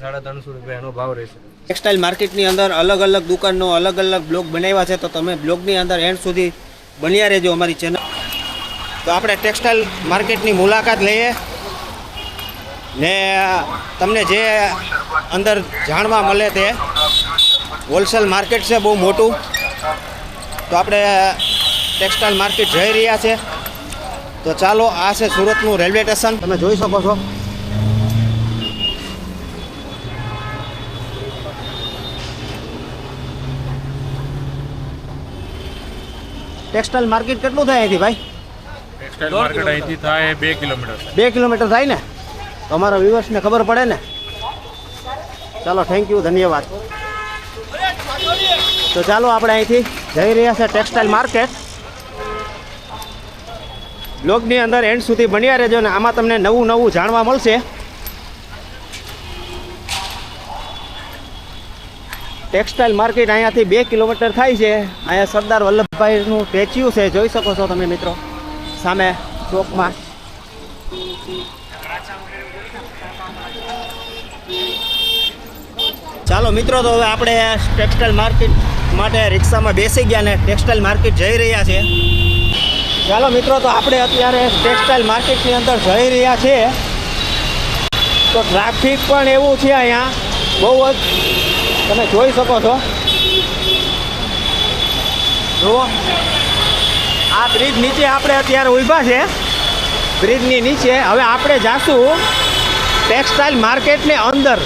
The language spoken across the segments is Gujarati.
સાડા ત્રણસો ભાવ રહેશે. ટેક્સટાઇલ માર્કેટની અંદર અલગ અલગ દુકાનનો અલગ અલગ બ્લોગ બનાવ્યા છે, તો તમે બ્લોગની અંદર એન્ડ સુધી બન્યા રહેજો અમારી ચેનલ તો આપણે ટેક્સટાઇલ માર્કેટની મુલાકાત લઈએ. ને, તમને જે અંદર જાણવા મળે તે હોલસેલ માર્કેટ છે, બહુ મોટું. તો આપણે ટેક્સટાઇલ માર્કેટ જઈ રહ્યા છે. તો ચાલો, આ છે સુરતનું રેલવે સ્ટેશન. તમે જોઈ શકો છો. ટેક્સટાઇલ માર્કેટ કેટલું થાય અહીંથી ભાઈ? ટેક્સટાઇલ માર્કેટ અહીંથી થાય બે કિલોમીટર બે કિલોમીટર થાય ને? તો અમારા વ્યુઅર્સને ખબર પડે ને? ચાલો થેન્ક યુ ધન્યવાદ. તો ચાલો આપણે અહીંથી જઈ રહ્યા છે ટેક્સટાઇલ માર્કેટ. બ્લોગની અંદર એન્ડ સુધી બન્યા રહેજો ને આમાં તમને નવું નવું જાણવા મળશે. ટેક્સટાઇલ માર્કેટ અહીંયાથી બે કિલોમીટર થાય છે. અહીંયા સરદાર વલ્લભભાઈનું સ્ટેચ્યુ છે. જોઈ શકો છો તમે મિત્રો, સામે ચોકમાં. ચાલો મિત્રો, તો હવે આપણે ટેક્સટાઇલ માર્કેટ માટે રિક્ષામાં બેસી ગયા ને ટેક્સટાઇલ માર્કેટ જઈ રહ્યા છે. ચાલો મિત્રો, તો આપણે અત્યારે ટેક્સટાઇલ માર્કેટની અંદર જઈ રહ્યા છીએ તો ટ્રાફિક પણ એવું છે અહીંયા, બહુ જ તમે જોઈ શકો છો. જુઓ. આ બ્રિજ નીચે આપણે અત્યારે ઊભા છે. બ્રિજની નીચે. હવે આપણે જાશું ટેક્સટાઇલ માર્કેટની અંદર.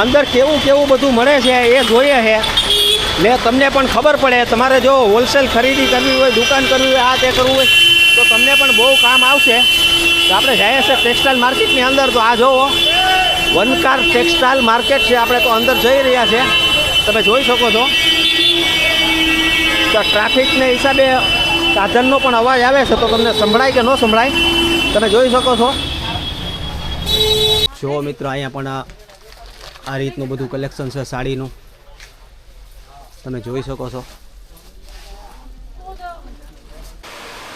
અંદર કેવું કેવું બધું મળે છે એ જોઈએ છે. ને તમને પણ ખબર પડે, તમારે જો હોલસેલ ખરીદી કરવી હોય, દુકાન કરવી હોય, આ તે કરવું હોય, તો તમને પણ બહુ કામ આવશે. તો આપણે જઈએ છીએ ટેક્સટાઇલ માર્કેટની અંદર. તો આ જોવો વનકાર ટેક્સટાઇલ માર્કેટ છે. આપણે તો અંદર જઈ રહ્યા છે. તમે જોઈ શકો છો. તો ટ્રાફિકને હિસાબે સાધનનો પણ અવાજ આવે છે. તો તમને સંભળાય કે ન સંભળાય તમે જોઈ શકો છો. જો મિત્રો અહીંયા પણ આ રીતનું બધું કલેક્શન છે સાડીનું. તમે જોઈ શકો છો.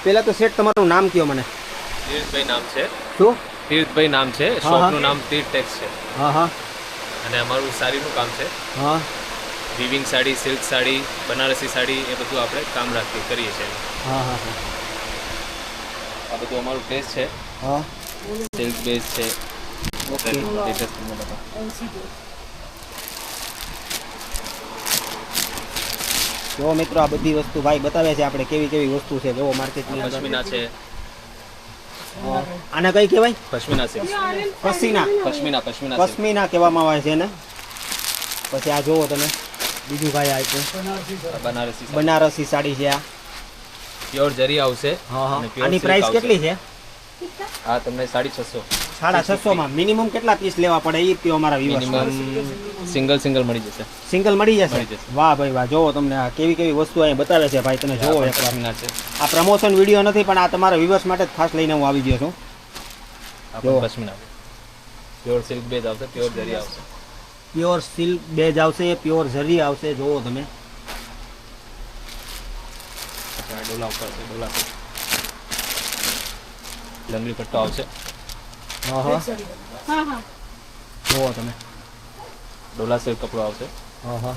પહેલાં તો શેઠ તમારું નામ કયો મને? નામ છે. શું? તીર્થભાઈ નામ છે શોપનું નામ તીર્થ ટેક્સ છે. હા હા. અને અમારું સાડીનું કામ છે. હા. વિવિંગ સાડી સિલ્ક સાડી બનારસી સાડી એ બધું આપણે કામ રાખીએ કરીએ છીએ. હા હા હા. આ બધું અમારું ટેસ્ટ છે. હા. સિલ્ક બેઝ છે. ઓકે. જો મિત્રો આ બધી વસ્તુ ભાઈ બતાવે છે આપણે કેવી કેવી વસ્તુ છે જો માર્કેટની અંદર છે. આને કઈ કહેવાય? પશ્મિના સિલ્ક પશ્મિના પશ્મિના પશ્મિના પશ્મિના કહેવામાં આવે છે ને? પછી આ જોવો તમે. બીજું ભાઈ આપ્યું બનારસી બનારસી સાડી છે આ. પ્યોર જરી આવશે આની પ્રાઇસ કેટલી છે? આ તમને સાડી છસો. સાડા છસો માં મિનિમમ કેટલા પીસ લેવા પડે? એ પીઓ અમારા વ્યુઅર્સ સિંગલ સિંગલ મળી જશે. સિંગલ મળી જશે? વાહ ભાઈ વાહ જોવો તમને આ કેવી કેવી વસ્તુ અહીંયા બતાવે છે ભાઈ તમે જોવો એકવાર. છે. આ પ્રમોશન વીડિયો નથી પણ આ તમારા વિવર્સ માટે જ ખાસ લઈને હું આવી ગયો છું. પશ્મિના પ્યોર સિલ્ક બેઝ આવશે પ્યોર જરી આવશે. પ્યોર સિલ્ક બેજ આવશે પ્યોર ઝરી આવશે જોવો તમે. ડોલા ઉપર ડોલા લંગડી પટ્ટો આવશે. હા હા. જોવો તમે. ડોલા સેલ કપડો આવશે. હા હા.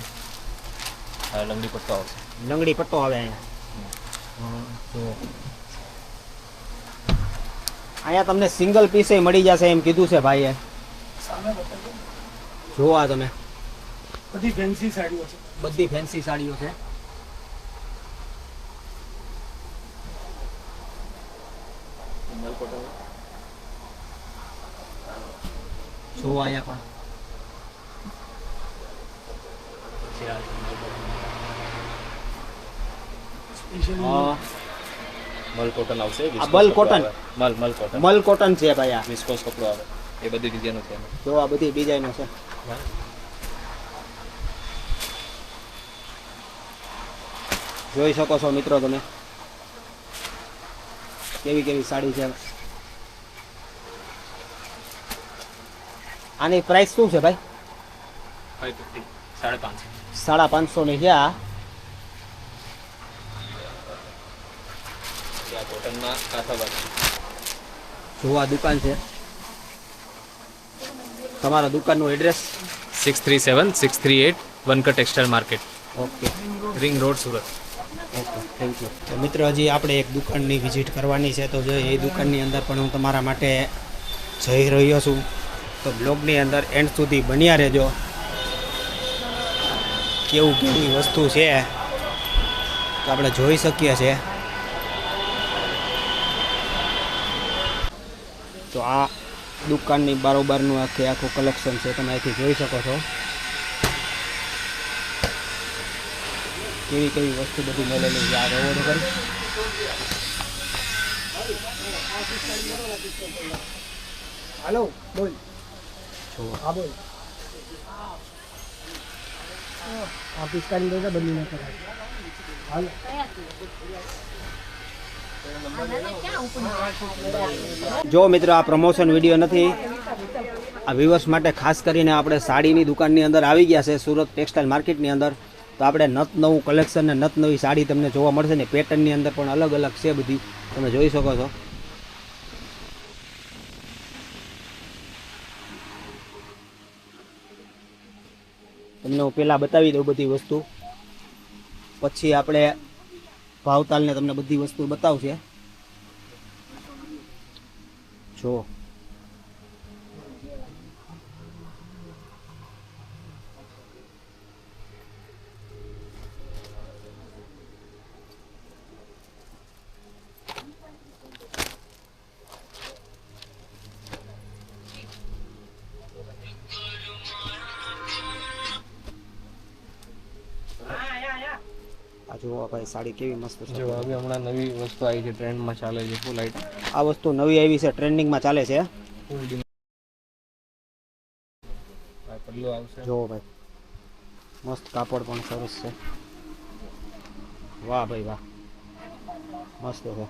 હા લંગડી પટ્ટો આવશે. લંગડી પટ્ટો આવે અહીંયા. હા. અહીંયા તમને સિંગલ પીસે મળી જશે એમ કીધું છે ભાઈએ. જોવા તમે. બધી ફેન્સી સાડીઓ છે. બધી ફેન્સી સાડીઓ છે. જુઓ અહીંયા પણ આવશે? મલ મલ મલ કોટન છે ભાઈ આ વિસ્કોસ આવે એ બધી ડિઝાઇનો છે. જો બધી ડિઝાઇનો છે જોઈ શકો છો મિત્રો તમે કેવી કેવી સાડી છે આની પ્રાઇસ શું છે ભાઈ? સાડા પાંચસો ની છે આ. આ કોટનમાં કાંથા વર્ક જો આ દુકાન છે. તમારા દુકાનનું address six three seven six three at Vankar textile market okay ring road Surat okay thank you તો મિત્ર હજી આપણે એક દુકાનની વિઝિટ કરવાની છે તો જો એ દુકાનની અંદર પણ હું તમારા માટે જઈ રહ્યો છું. તો બ્લોગની અંદર એન્ડ સુધી બન્યા રહેજો. કેવું કેવી વસ્તુ છે તો આપણે જોઈ શકીએ છીએ. તો આ દુકાનની બારોબારનું આખે આખું કલેક્શન છે, તમે અહીંથી જોઈ શકો છો. કેવી કેવી વસ્તુ બધી મળેલી છે, આ રોડ ઉપર હાલો, બોલ. જો મિત્રો આ પ્રમોશન વીડિયો નથી, આ વ્યુઅર્સ માટે ખાસ કરીને આપણે સાડીની દુકાનની અંદર આવી ગયા છે, સુરત ટેક્સટાઇલ માર્કેટની અંદર, તો આપણે નત નવું કલેક્શન ને નત નવી સાડી તમને જોવા મળશે ને પેટર્નની અંદર પણ અલગ અલગ છે બધી, તમે જોઈ શકો છો. તમને હું પહેલાં બતાવી દઉં બધી વસ્તુ. પછી આપણે ભાવતાલને તમને બધી વસ્તુ બતાવશે. જો. સાડી કેવી મસ્ત છે. જો હવે હમણાં નવી વસ્તુ આવી છે ટ્રેન્ડમાં ચાલે છે ફૂલ આઈટમ આ વસ્તુ નવી આવી છે ટ્રેન્ડિંગમાં ચાલે છે. પલ્લો આવશે. જોવો ભાઈ મસ્ત કાપડ પણ સરસ છે. વાહ ભાઈ વાહ. મસ્ત છે.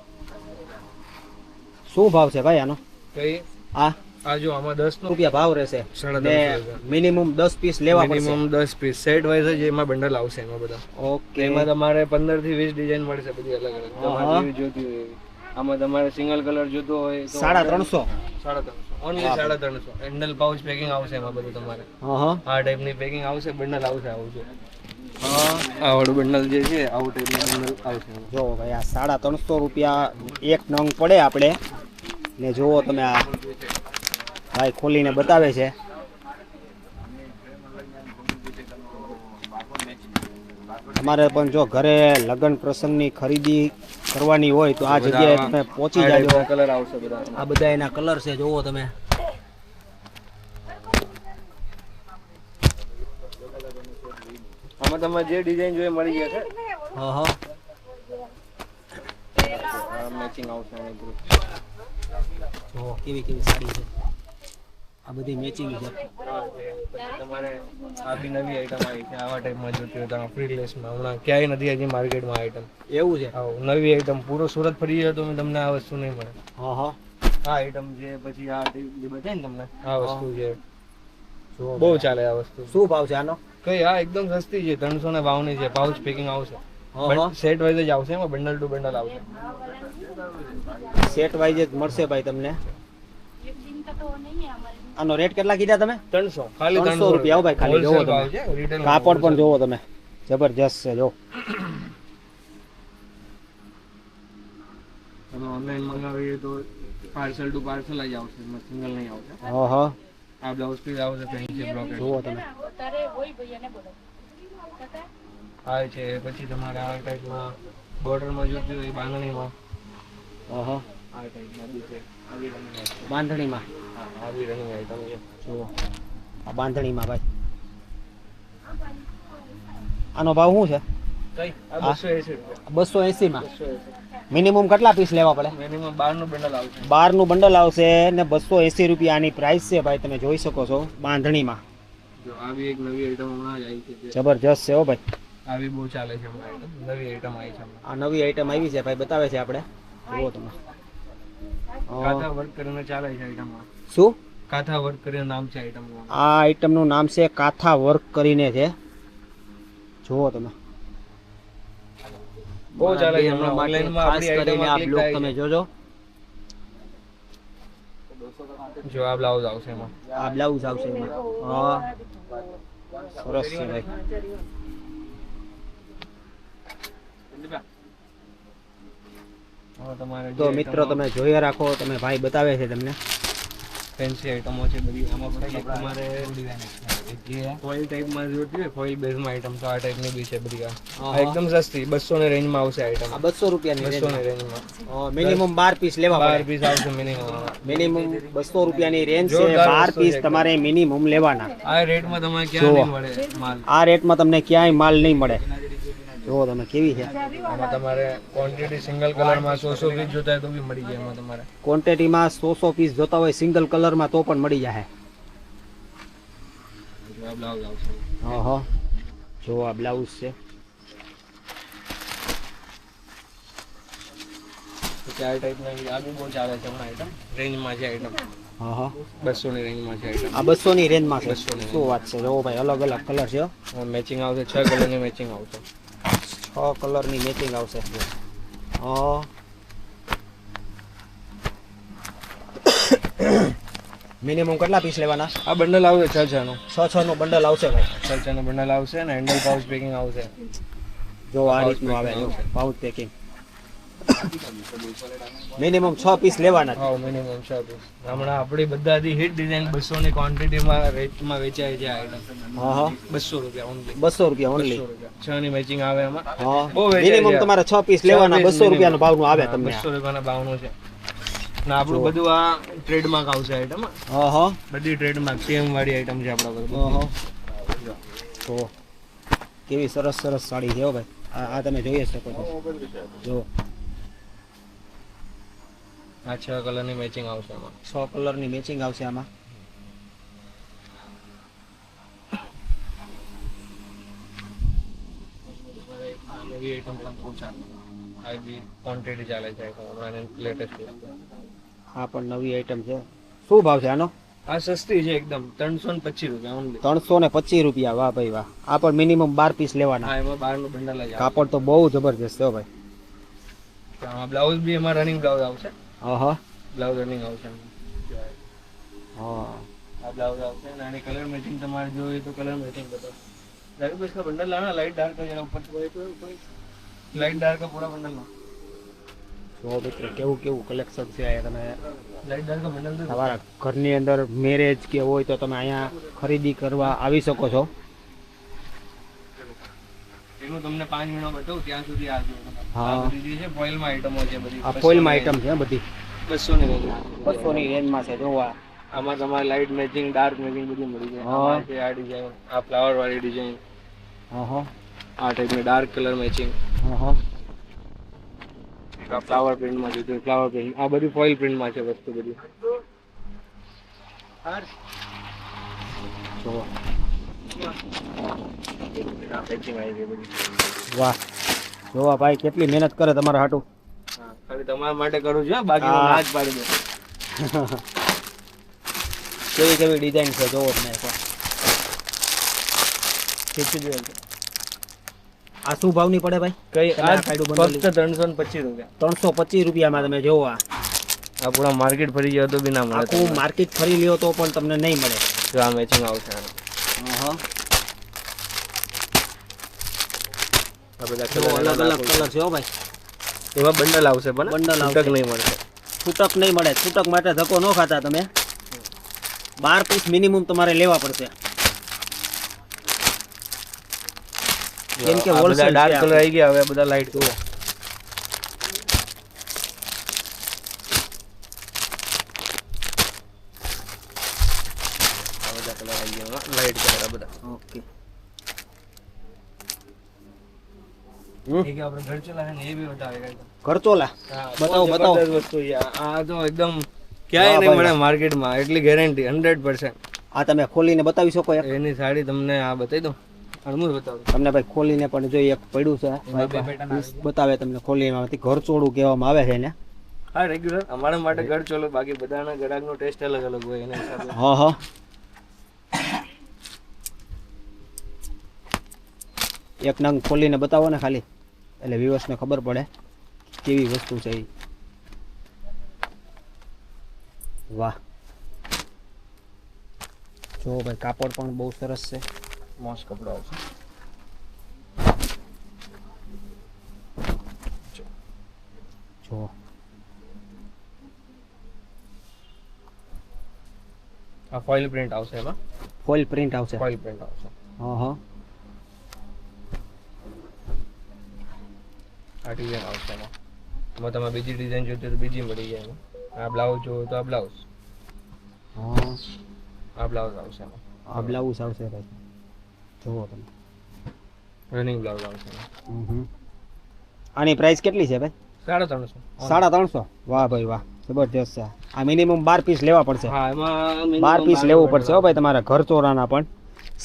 શું ભાવ છે ભાઈ આનો? કઈ? આ? આ જો આમાં દસનું રૂપિયા ભાવ રહેશે. ને દસ મિનિમમ દસ પીસ લેવા પડશે. મિનિમમ દસ પીસ સેટ વાઇઝ જ એમાં બંડલ આવશે એમાં બધા. ઓકે એમાં તમારે પંદરથી વીસ ડિઝાઇન મળશે બધી અલગ અલગ. તમારે જોતી હોય. આમાં તમારે સિંગલ કલર જોતો હોય તો સાડા ત્રણસો. સાડા ત્રણસો. ઓનલી સાડા ત્રણસો. હેન્ડલ પાઉચ પેકિંગ આવશે એમાં બધું તમારે. હા હા. આ ટાઈપની પેકિંગ આવશે બંડલ આવશે આવશે છે. બંડલ જે છે આવું ટાઈપનું બંડલ આવશે. જો ભાઈ આ સાડા ત્રણસો રૂપિયા એક નંગ પડે આપણે. ને જુઓ તમે આ ભાઈ ખોલીને બતાવે છે. તમારે પણ જો ઘરે લગ્ન પ્રસંગની ખરીદી કરવાની હોય તો આ જગ્યાએ તમે પહોંચી જાય જાજો. કલર આવશે બધા. આ બધા એના કલર છે જુઓ તમે. આમાં તમારે જે ડિઝાઇન જોઈએ મળી જશે. હા હા. મેચિંગ આવશે પૂરું. કેવી કેવી સાડી છે. આ બધી મેચિંગ છે. તમારે આ બી નવી આઈટમ આવી છે. આવા ટાઈપમાં જોતી હોય તો ફ્રી લેસમાં હમણાં ક્યાંય નથી હજી માર્કેટમાં આઈટમ એવું છે? હા નવી આઈટમ પૂરો સુરત ફરી જાય તો તમને આ વસ્તુ નહીં મળે. હા હા. આ આઈટમ છે પછી આ જે બતાવી ને તમને? આ વસ્તુ છે બહુ ચાલે આ વસ્તુ. શું ભાવ છે આનો? કઈ આ એકદમ સસ્તી છે. ત્રણસો ને ભાવની છે. પાઉચ પેકિંગ આવશે. હા હા. સેટ વાઇઝ જ આવશે એમાં. બંડલ ટુ બંડલ આવશે. સેટ વાઇઝ જ મળશે ભાઈ તમને. આનો રેટ કેટલા કીધા તમે? ત્રણસો. ખાલી 300 રૂપિયા. હો ભાઈ, ખાલી જોવો તમે. છે કાપડ પણ જોવો તમે. જબરજસ્ત છે જો. ઓનલાઈન મંગાવીએ તો પાર્સલ ટુ પાર્સલ જ આવશે સિંગલ નહીં આવશે. હા હા. આ બ્લાઉઝ પીસ આવશે ફેન્સી બ્રોકેટ જોવો તમે. આ છે પછી તમારે આ ટાઈપમાં બોર્ડરમાં જોતી હોય બાંધણીમાં. હા હા. આ ટાઈપમાં છે. આવી બાંધણીમાં. આવી રનિંગ આઈટમ છે જુઓ આ બાંધણીમાં ભાઈ. આનો ભાવ શું છે. બસો એસી એસી. મિનિમમ કેટલા પીસ લેવા પડે? મિનિમમ બારનું બંડલ આવશે. બારનું બંડલ આવશે ને બસો એંસી રૂપિયા આની પ્રાઇસ છે ભાઈ તમે જોઈ શકો છો બાંધણીમાં. આવી એક નવી આઈટમ હમણાં જ આવી છે. જબરજસ્ત છે હો ભાઈ. આવી બહુ ચાલે છે નવી આઈટમ આવી છે આ નવી આઈટમ આવી છે ભાઈ બતાવે છે આપણે. જુઓ તમે. કાથા વર્ક કરીને ચાલે છે આઈટમમાં શું? કાથા વર્ક કરીને નામ છે આઈટમ આ આઈટમનું નામ છે કાથા વર્ક કરીને છે. જુઓ તમે. બહુ ચાલે છે હમણાં માટે ઓનલાઈનમાં ખાસ આપણી કરીને આ લોકો તમે જોજો. જો આ બ્લાઉઝ આવશે એમાં. આ બ્લાઉઝ આવશે એમાં. હા. સરસ છે ભાઈ. તો મિત્રો તમે જોઈ રાખો તમે ભાઈ બતાવે છે તમને. ફેન્સી આઈટમો છે બધી. આમાં પણ એક તમારે ફોઇલ ટાઈપમાં જોઈતી હોય ફોઇલ બેઝમાં આઈટમ તો આ ટાઈપની બી છે બધી. આ એકદમ સસ્તી બસો ની રેન્જમાં આવશે આઈટમ આ બસો રૂપિયાની બસો ની રેન્જમાં મિનિમમ બાર પીસ લેવા બાર પીસ આવશે મિનિમમ મિનિમમ બસો રૂપિયાની રેન્જ છે બાર પીસ તમારે મિનિમમ લેવાના. આ રેટમાં તમને ક્યાંય નહીં મળે માલ. આ રેટમાં તમને ક્યાંય માલ નહીં મળે. જુઓ તમે કેવી છે? આમાં તમારે ક્વોન્ટિટી સિંગલ કલરમાં સો સો પીસ જોતા હોય તો બી મળી જાય એમાં તમારે. ક્વોન્ટિટીમાં સો સો પીસ જોતા હોય સિંગલ કલરમાં તો પણ મળી જાય જો આ બ્લાઉઝ આવશે. હા હા જો આ બ્લાઉઝ છે. ચાર ટાઈપના આ બી બહુ ચાલે છે હમણાં આઈટમ રેન્જમાં છે આઈટમ હા હા બસોની રેન્જમાં છે આઈટમ આ બસો ની રેન્જમાં છે. 200 શું વાત છે? જો ભાઈ અલગ અલગ કલર છે મેચિંગ આવશે. છ કલરની મેચિંગ આવશે. છ કલરની મેચિંગ આવશે. મિનિમમ કેટલા પીસ લેવાના? આ બંડલ આવશે છ છ નું છ છ નું બંડલ આવશે ભાઈ. છ નું બંડલ આવશે ને હેન્ડલ પાઉચ પેકિંગ આવશે. જો આ રીતનું આવે પાઉચ પેકિંગ મિનિમમ છ પીસ લેવાના. હા મિનિમમ 6 પીસ હમણાં આપણી બધાથી હિટ ડિઝાઇન 200 ની ક્વોન્ટિટીમાં રેટમાં વેચાય છે આઈટમ હા હા. બસો રૂપિયા ઓનલી બસો રૂપિયા ઓનલી બસો રૂપિયા. છ ની મેચિંગ આવે એમાં હા. મિનિમમ તમારે છ પીસ લેવાના બસો રૂપિયાનું ભાવનું આવે તમને. બસો રૂપિયાના ભાવનું છે. ના આપણું બધું આ ટ્રેડમાર્ક આવશે આઈટમ હા. હા બધી ટ્રેડમાર્ક સેમ વાળી આઈટમ છે આપણા બધું. હા તો કેવી સરસ સરસ સાડી છે હો ભાઈ. આ તમે જોઈ શકો છો. જો આ છ કલરની મેચિંગ આવશે આમાં. છ કલરની મેચિંગ આવશે આમાં. નવી આઈટમ પણ બહુ ચાલે આ બી ક્વોન્ટિટી ચાલે છે હમણાં લેટેસ્ટ આ પણ નવી આઈટમ છે. શું ભાવ છે આનો? આ સસ્તી છે એકદમ ત્રણસો ને પચીસ રૂપિયા ઓનલી ત્રણસો ને પચીસ રૂપિયા વાહ ભાઈ વાહ. આ પણ મિનિમમ બાર પીસ લેવાના. હા એમાં બારનું બંડલ કાપડ તો બહુ જબરજસ્ત છે ભાઈ. બ્લાઉઝ બી એમાં રનિંગ બ્લાઉઝ આવશે. આહા બ્લાઉઝ રનિંગ આવશે હા. આ બ્લાઉઝ આવશે અને કલર મેચિંગ તમારે જોઈએ તો કલર મેચિંગ બતાવો. લાઈટ બેસ કા બંડલ લાના લાઈટ ડાર્ક का પૂરા બંડલ લો કેવું કેવું કલેક્શન છે અહીંયા તમે લાઈટ ડાર્ક બંડલ તમારા ઘરની અંદર મેરેજ કે હોય તો તમે અહીંયા ખરીદી કરવા આવી શકો છો. એનું તમને પાંચ મિનિટ બતાવું ત્યાં સુધી આ હા. બધી છે ફોઇલમાં આઈટમો છે બધી. આ ફોઇલમાં આઈટમ છે બધી. બસો ની રેન્જમાં છે જોવા આમાં તમારે લાઇટ મેચિંગ ડાર્ક મેચિંગ બધું મળી જાય. હા. આમાં છે આ ડિઝાઇન આ ફ્લાવર વાળી ડિઝાઇન હા હા. આ ટાઈપની ડાર્ક કલર મેચિંગ હા હા. ફ્લાવર પ્રિન્ટમાં જોઈતું ફ્લાવર પ્રિન્ટ આ બધી ફોઇલ પ્રિન્ટમાં છે વસ્તુ બધી. જો વાહ. જોવા ભાઈ કેટલી મહેનત કરે તમારા હાટુ. ખાલી તમારા માટે કરું છું બાકી ના જ પાડી દે. કેવી કેવી ડિઝાઇન છે જોવો તમે એકવાર ખીચી દો આ શું ભાવની પડે ભાઈ? કઈ આ ફક્ત ત્રણસો ને પચીસ રૂપિયા. ત્રણસો પચીસ રૂપિયામાં તમે જોવો આ. આ માર્કેટ ફરી ગયો તો બી ના મળે આખું માર્કેટ ફરી લ્યો તો પણ તમને નહીં મળે. જો આ મેચિંગ આવશે. આનું. આ બધા જો colour અલગ અલગ કલર છે હો ભાઈ એમાં બંડલ આવશે પણ બંડલ છૂટક આવશે. નહીં મળશે છૂટક નહીં મળે છૂટક માટે ધક્કો ન ખાતા તમે. બાર પીસ મિનિમમ તમારે લેવા પડશે. કેમ કે બધા wholesale ડાર્ક કલર આવી ગયા હવે બધા લાઈટ જુઓ આ બધા કલર આવી ગયા લાઈટ કલર આ બધા ઓકે એક આપણે ઘર ચલાવે ને એ બી બતાવે બતાવો, બતાવો. વસ્તુ આ. આ તો એકદમ ક્યાંય નહીં મળે માર્કેટમાં. એટલી ગેરંટી હંડ્રેડ પર્સન્ટ આ તમે ખોલીને બતાવી શકો એની સાડી તમને આ બતાવી દો તમને ભાઈ ખોલીને પણ જોઈએ એક પડ્યું છે બતાવે તમને ખોલીને એમાંથી ઘરચોળું કહેવામાં આવે છે એને. હા રેગ્યુલર અમારા માટે ઘર ચલો બાકી બધાના ગળાનો ટેસ્ટ અલગ અલગ હોય એના હિસાબે. હા હા. એક નંગ ખોલીને બતાવો ને ખાલી. એટલે વ્યુઅર્સને ખબર પડે કેવી વસ્તુ છે એ. વાહ. જો ભાઈ કાપડ પણ બહુ સરસ છે. મોસ્ટ કપડો આવશે. જો. આ ફોઇલ પ્રિન્ટ આવશે એમાં? ફોઇલ પ્રિન્ટ આવશે. ફોઇલ પ્રિન્ટ આવશે. હા હા. આ ડિઝાઇન આવશે એમાં એમાં તમે બીજી ડિઝાઇન જોઈતી તો બીજી મળી જાય એમાં. આ બ્લાઉઝ જોવો તો આ બ્લાઉઝ હા આ બ્લાઉઝ આવશે એમાં આ બ્લાઉઝ આવશે ભાઈ. જુઓ તમે. રનિંગ બ્લાઉઝ આવશે. આની પ્રાઇસ કેટલી છે ભાઈ? સાડા ત્રણસો. સાડા ત્રણસો? વાહ ભાઈ વાહ. જબરજસ્ત છે. આ મિનિમમ બાર પીસ લેવા પડશે. હા બાર પીસ લેવું પડશે હો ભાઈ તમારા ઘર ચોરાના પણ.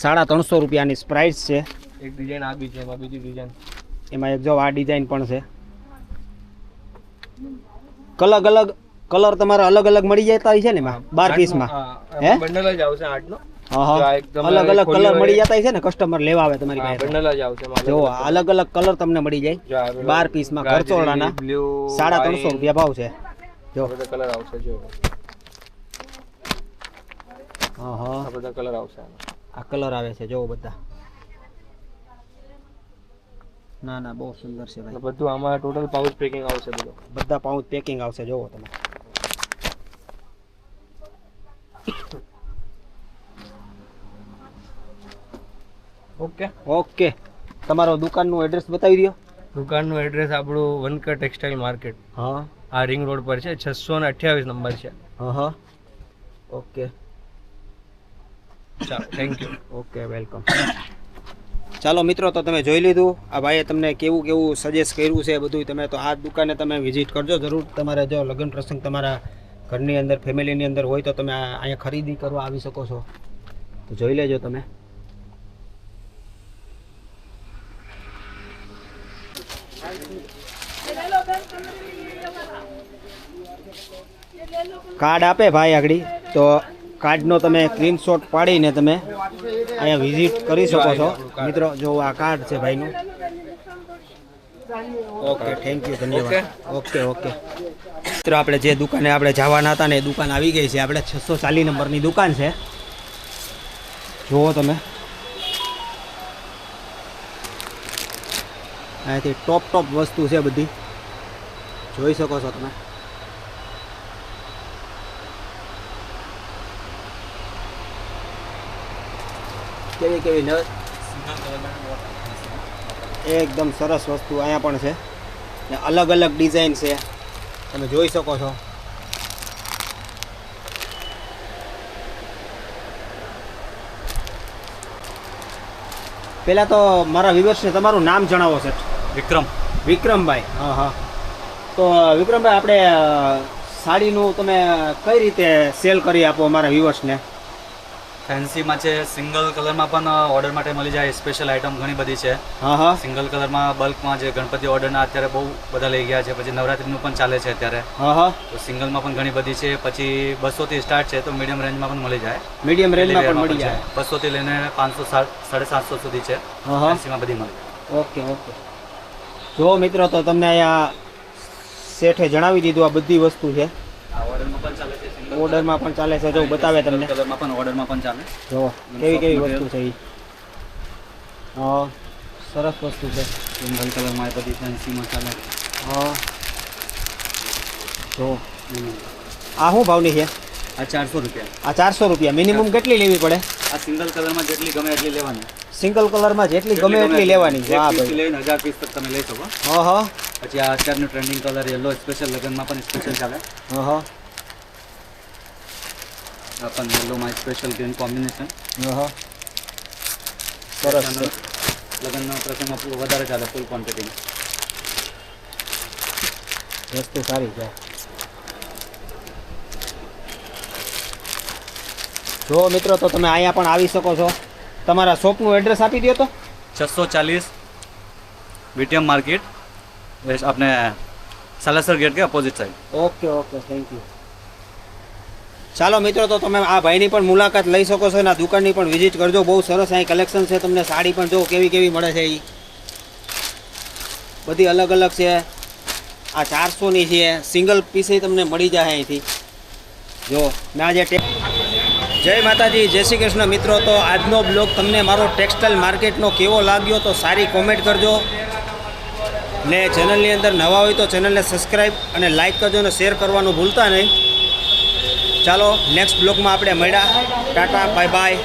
સાડા ત્રણસો રૂપિયાની પ્રાઇસ છે. એક ડિઝાઇન આ બી છે એમાં બીજી ડિઝાઇન એમાં એક જો આ ડિઝાઇન પણ છે. અલગ અલગ કલર તમારા અલગ અલગ મળી જતા હોય છે ને એમાં? બાર પીસમાં હે? બંડલ જ આવશે આઠનો અલગ અલગ કલર મળી જતા છે ને? કસ્ટમર લેવા આવે તમારી પાસે બંડલ જ આવશે એમાં જો અલગ અલગ કલર. તમને મળી જાય. બાર પીસમાં ખર્ચોળાના સાડા ત્રણસો રૂપિયા ભાવ છે. જો. કલર આવશે જો. હા હા. આ બધા કલર આવશે. આ કલર આવે છે જો બધા. ના ના બહુ સુંદર છે ભાઈ. બધું આમાં ટોટલ પાઉચ પેકિંગ આવશે બધું. બધા પાઉચ પેકિંગ આવશે જોવો તમે. ઓકે. ઓકે. તમારો દુકાનનું એડ્રેસ બતાવી દો દુકાનનું એડ્રેસ આપણું વનકર ટેક્સટાઇલ માર્કેટ હા. આ રિંગ રોડ પર છે છસો ને અઠ્યાવીસ નંબર છે. હા હા. ઓકે. ચાલો થેન્ક યુ ઓકે વેલકમ ચાલો મિત્રો, તો તમે જોઈ લીધું. આ ભાઈએ તમને કેવું કેવું સજેસ્ટ કર્યું છે બધું તમે તો આ દુકાને તમે વિઝિટ કરજો જરૂર. તમારે જો લગ્ન પ્રસંગ તમારા ઘરની અંદર ફેમિલીની અંદર હોય તો તમે અહીંયા ખરીદી કરવા આવી શકો છો. તો જોઈ લેજો તમે. કાર્ડ આપે ભાઈ આગળ. તો કાર્ડનો તમે સ્ક્રીનશોટ પાડીને તમે અહીંયા વિઝિટ કરી શકો છો. મિત્રો જો આ કાર્ડ છે ભાઈનું. ઓકે થેન્ક યુ ધન્યવાદ. ઓકે ઓકે મિત્રો આપણે જે દુકાને આપણે જવાના હતા ને એ દુકાન આવી ગઈ છે. આપણે છસો ચાલીસ નંબરની દુકાન છે. જુઓ તમે. અહીંયાથી ટોપ ટોપ વસ્તુ છે બધી. જોઈ શકો છો તમે. કેવી કેવી ન એકદમ સરસ વસ્તુ અહીંયા પણ છે. ને અલગ અલગ ડિઝાઇન છે. તમે જોઈ શકો છો. પહેલાં તો મારા વિવર્સને તમારું નામ જણાવો છે વિક્રમ. વિક્રમભાઈ. હા હા. તો વિક્રમભાઈ આપણે સાડીનું તમે કઈ રીતે સેલ કરી આપો અમારા વ્યુઅર્સને? ફેન્સીમાં છે સિંગલ કલરમાં પણ ઓર્ડર માટે મળી જાય. સ્પેશિયલ આઇટમ ઘણી બધી છે. હા હા. સિંગલ કલરમાં બલ્કમાં જે ગણપતિ ઓર્ડરના અત્યારે બહુ બધા લઈ ગયા છે. પછી નવરાત્રીનું પણ ચાલે છે અત્યારે. હા હા. તો સિંગલમાં પણ ઘણી બધી છે. પછી બસોથી સ્ટાર્ટ છે તો મીડિયમ રેન્જમાં પણ મળી જાય. મીડિયમ રેન્જમાં પણ મળી જાય. બસોથી લઈને પાંચસો સાડા સાતસો સુધી છે. હા હા. ફેન્સીમાં બધી મળી જાય. Okay okay. જો મિત્રો તો તમને અહીંયા શેઠે જણાવી દીધું આ બધી વસ્તુ છે. આ ઓર્ડરમાં પણ ચાલે છે. ઓર્ડરમાં પણ ચાલે છે જો બતાવે તમને. કલરમાં પણ ઓર્ડરમાં પણ ચાલે. જો કેવી કેવી વસ્તુ છે એ હા સરસ વસ્તુ છે. સિંગલ કલરમાં બધી ફેન્સીમાં ચાલે. હા જો. આ શું ભાવની છે? આ ચારસો રૂપિયા. આ ચારસો રૂપિયા. મિનિમમ કેટલી લેવી પડે? આ સિંગલ કલરમાં જેટલી ગમે એટલી લેવાની. સિંગલ કલરમાં જેટલી ગમે એટલી લેવાની. વાહ ભાઈ. લઈને હજાર પીસ તક તમે લઈ શકો. હા હા. પછી આ અત્યારનું ટ્રેન્ડિંગ કલર યલો સ્પેશિયલ લગ્નમાં પણ સ્પેશિયલ ચાલે. હા હા. આ પણ યલોમાં સ્પેશિયલ ગ્રીન કોમ્બિનેશન હા હા સરસ છે લગ્નના પ્રસંગમાં પૂ- વધારે ચાલે ફૂલ ક્વોન્ટિટી વસ્તુ સારી છે જો મિત્રો તો તમે અહીંયા પણ આવી શકો છો. તમારા શોપનું એડ્રેસ આપી દો તો. છસો ચાલીસ વીટીએમ માર્કેટ વેસ્ટ આપણે સાલાસર ગેટ કે opposite side okay okay thank you ચાલો મિત્રો, તો તમે આ ભાઈની પણ મુલાકાત લઈ શકો છો. અને આ દુકાનની પણ વિઝિટ કરજો. બહુ સરસ અહીં કલેક્શન છે. તમને સાડી પણ જો કેવી કેવી મળે છે એ બધી અલગ અલગ છે. આ ચારસોની છે. સિંગલ પીસે તમને મળી જાય અહીંથી. જો આજે ટે જય માતાજી, જય શ્રી કૃષ્ણ. મિત્રો, તો આજનો બ્લોગ તમને મારો ટેક્સટાઇલ માર્કેટનો કેવો લાગ્યો તો સારી કોમેન્ટ કરજો. ને ચેનલની અંદર નવા હોય તો ચેનલને સબસ્ક્રાઈબ અને લાઇક કરજો અને શેર કરવાનું ભૂલતા નહીં. ચાલો નેક્સ્ટ બ્લોગમાં આપણે મળ્યા. Tata bye bye